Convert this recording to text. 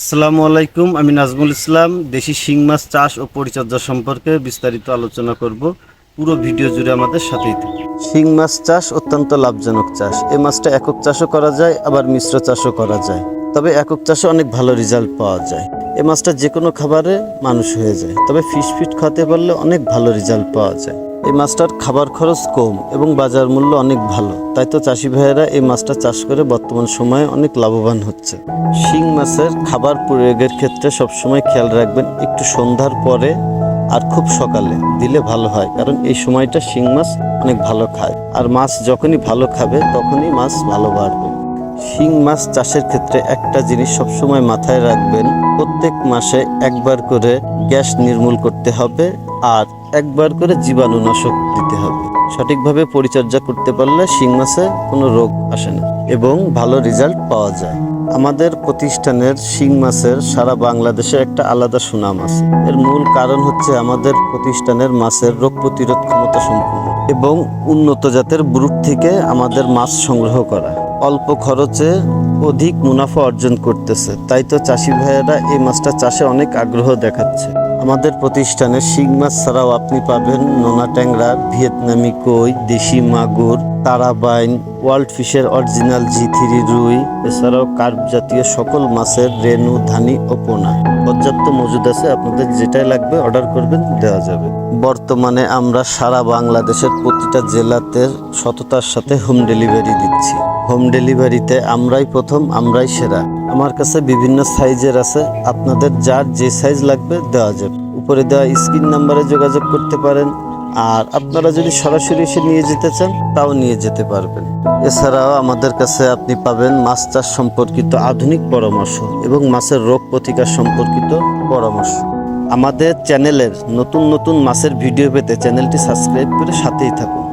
আসসালামু আলাইকুম, আমি নাজমুল ইসলাম। দেশি শিং মাছ চাষ ও পরিচর্যা সম্পর্কে বিস্তারিত আলোচনা করব। পুরো ভিডিও জুড়ে আমাদের সাথেই শিং মাছ চাষ অত্যন্ত লাভজনক চাষ। এই মাছটা একক চাষও করা যায়, আবার মিশ্র চাষও করা যায়। তবে একক চাষে অনেক ভালো রেজাল্ট পাওয়া যায়। এই মাছটা যে কোনো খাবারে মানুষ হয়ে যায়। তবে ফিশ ফিট খাওয়াতে পারলে অনেক ভালো রেজাল্ট পাওয়া যায়। এই মাছটার খাবার খরচ কম এবং বাজার মূল্য অনেক ভালো। তাই তো চাষি ভাইয়েরা এই মাছটা চাষ করে বর্তমান সময়ে অনেক লাভবান হচ্ছে। শিং মাছের খাবার প্রয়োগের ক্ষেত্রে সবসময় খেয়াল রাখবেন একটু সন্ধ্যার পরে আর খুব সকালে। দিলে ভালো হয়, কারণ এই সময়টা শিং মাছ অনেক ভালো খায়। আর মাছ যখনই ভালো খাবে, তখনই মাছ ভালো বাড়বে। শিং মাছ চাষের ক্ষেত্রে একটা জিনিস সবসময় মাথায় রাখবেন, প্রত্যেক মাসে একবার করে গ্যাস নির্মূল করতে হবে আর একবার করে জীবাণুনাশক দিতে হবে। সঠিকভাবে পরিচর্যা করতে পারলে শিং মাছে কোনো রোগ আসে না এবং ভালো রেজাল্ট পাওয়া যায়। আমাদের প্রতিষ্ঠানের শিং মাছের সারা বাংলাদেশে একটা আলাদা সুনাম আছে। এর মূল কারণ হচ্ছে আমাদের প্রতিষ্ঠানের মাছের রোগ প্রতিরোধ ক্ষমতা সম্পূর্ণ এবং উন্নত জাতের ব্রুট থেকে আমাদের মাছ সংগ্রহ করা। অল্প খরচে অধিক মুনাফা অর্জন করতেছে। তাই তো চাষি ভাইয়েরা এই মাছটা চাষে অনেক আগ্রহ দেখাচ্ছে। আমাদের প্রতিষ্ঠানে শিং মাছ ছাড়াও আপনি পাবেন নোনা ট্যাংরা, ভিয়েতনামি কই, দেশি মাগুর, তারাবাইন, ওয়ার্ল্ড ফিশের অরিজিনাল জি থ্রি রুই, এছাড়াও কার্প জাতীয় সকল মাছের রেনু ধানি ও পোনা। পর্যাপ্ত মজুদ আছে, আপনাদের যেটাই লাগবে অর্ডার করবেন, দেওয়া যাবে। বর্তমানে আমরা সারা বাংলাদেশের প্রতিটা জেলাতে সততার সাথে হোম ডেলিভারি দিচ্ছি। হোম ডেলিভারিতে আমরাই প্রথম, আমরাই সেরা। আমার কাছে বিভিন্ন সাইজের আছে, আপনাদের যার যে সাইজ লাগবে দেওয়া যাবে। উপরে দেওয়া স্ক্রিন নাম্বারে যোগাযোগ করতে পারেন, আর আপনারা যদি সরাসরি এসে নিয়ে যেতে চান, তাও নিয়ে যেতে পারবেন। এছাড়াও আমাদের কাছে আপনি পাবেন মাছ চাষ সম্পর্কিত আধুনিক পরামর্শ এবং মাছের রোগ প্রতিকার সম্পর্কিত পরামর্শ। আমাদের চ্যানেলের নতুন নতুন মাছের ভিডিও পেতে চ্যানেলটি সাবস্ক্রাইব করে সাথেই থাকুন।